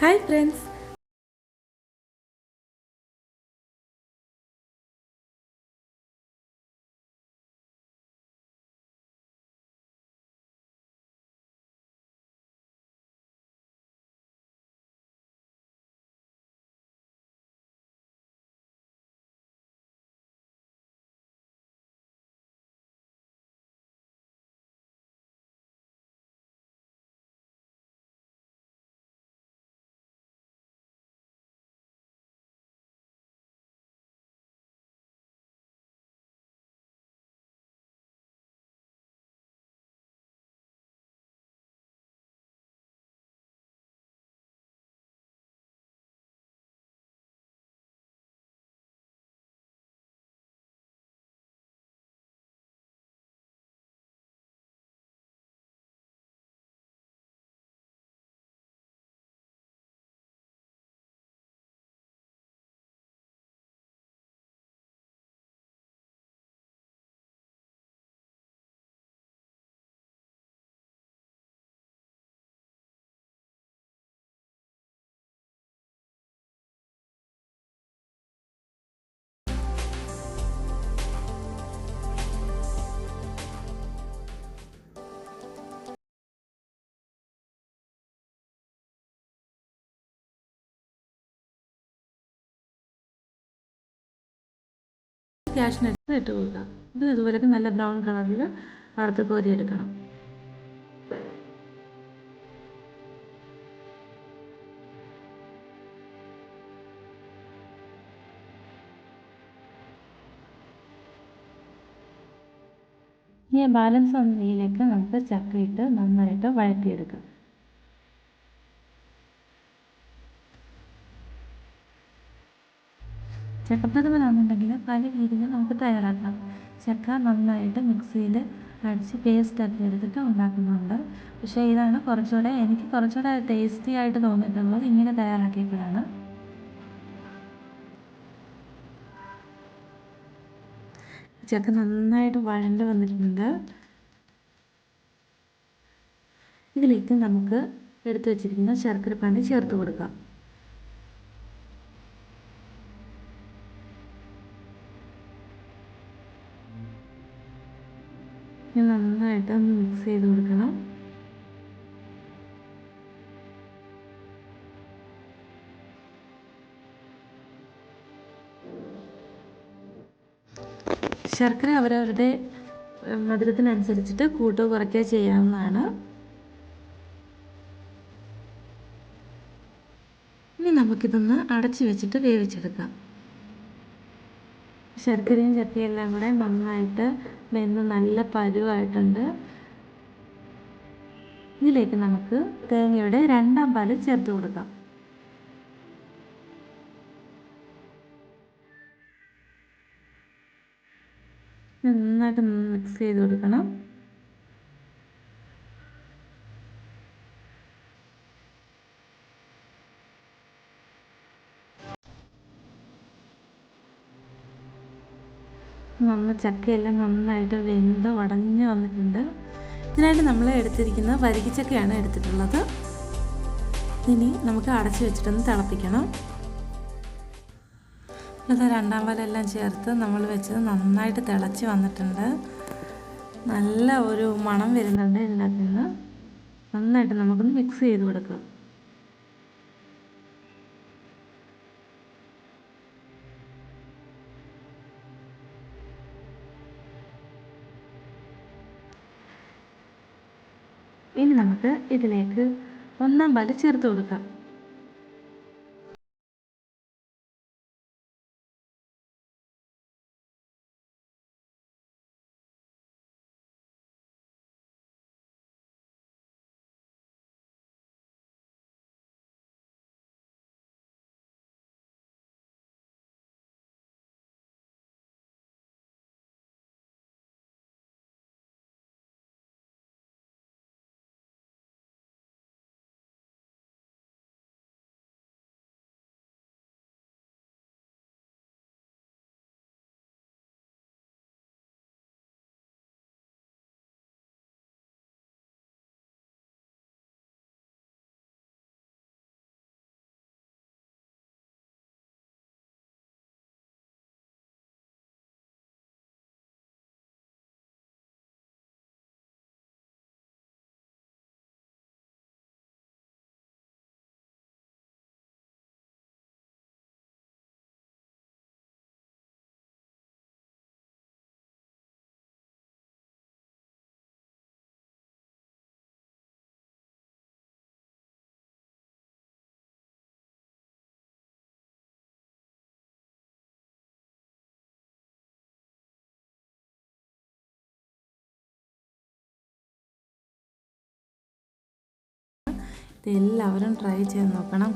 Hi friends, ക്യാഷിനടുത്ത് ഇട്ട് കൊടുക്കുക ഇത് ഇതുപോലെ നല്ല ബ്രൗൺ കളറിൽ കോരി എടുക്കണം. ഈ ബാലൻസ് വന്ന നെയ്യിലേക്ക് നമുക്ക് ചക്കയിട്ട് നന്നായിട്ട് വഴറ്റിയെടുക്കാം. ചക്കപ്രഥമനാണെന്നുണ്ടെങ്കിൽ പല രീതിയിൽ നമുക്ക് തയ്യാറാക്കാം. ചക്ക നന്നായിട്ട് മിക്സിയിൽ അടിച്ച് പേസ്റ്റ് ആക്കി എടുത്തിട്ട് ഉണ്ടാക്കുന്നുണ്ട്. പക്ഷേ ഇതാണ് കുറച്ചുകൂടെ എനിക്ക് കുറച്ചുകൂടെ ടേസ്റ്റി ആയിട്ട് തോന്നിയിട്ടുള്ളത്. ഇങ്ങനെ തയ്യാറാക്കിയപ്പോഴാണ്. ചക്ക നന്നായിട്ട് വഴണ്ട് വന്നിട്ടുണ്ട്. ഇതിലേക്ക് നമുക്ക് എടുത്തു വച്ചിരിക്കുന്ന ശർക്കര പാനി ചേർത്ത് കൊടുക്കാം. നന്നായിട്ട് ഒന്ന് മിക്സ് ചെയ്ത് കൊടുക്കണം. ശർക്കര അവരവരുടെ മധുരത്തിനനുസരിച്ചിട്ട് കൂട്ടോ കുറയ്ക്കുകയോ ചെയ്യാവുന്നതാണ്. ഇനി നമുക്കിതൊന്ന് അടച്ചു വെച്ചിട്ട് വേവിച്ചെടുക്കാം. ശർക്കരയും ചട്ടിയും എല്ലാം കൂടെ നന്നായിട്ട് വെന്ത് നല്ല പരുവായിട്ടുണ്ട്. ഇതിലേക്ക് നമുക്ക് തേങ്ങയുടെ രണ്ടാം പാൽ ചേർത്ത് കൊടുക്കാം. നന്നായിട്ട് മിക്സ് ചെയ്ത് കൊടുക്കണം. നന്ന ചക്കയെല്ലാം നന്നായിട്ട് വെന്ത് ഉടഞ്ഞ് വന്നിട്ടുണ്ട്. ഇതിനായിട്ട് നമ്മൾ എടുത്തിരിക്കുന്ന വരികിച്ചക്കയാണ് എടുത്തിട്ടുള്ളത്. ഇനി നമുക്ക് അടച്ചു വെച്ചിട്ടൊന്ന് തിളപ്പിക്കണം. ഇത് രണ്ടാം പാലെല്ലാം ചേർത്ത് നമ്മൾ വെച്ചത് നന്നായിട്ട് തിളച്ച് വന്നിട്ടുണ്ട്. നല്ല ഒരു മണം വരുന്നുണ്ട് ഇതിനകത്ത് നിന്ന്. നന്നായിട്ട് നമുക്കൊന്ന് മിക്സ് ചെയ്ത് കൊടുക്കാം. ഇനി നമുക്ക് ഇതിലേക്ക് ഒന്നാം പാൽ ചേർത്ത് കൊടുക്കാം. എല്ലാവരും ട്രൈ ചെയ്ത് നോക്കണം.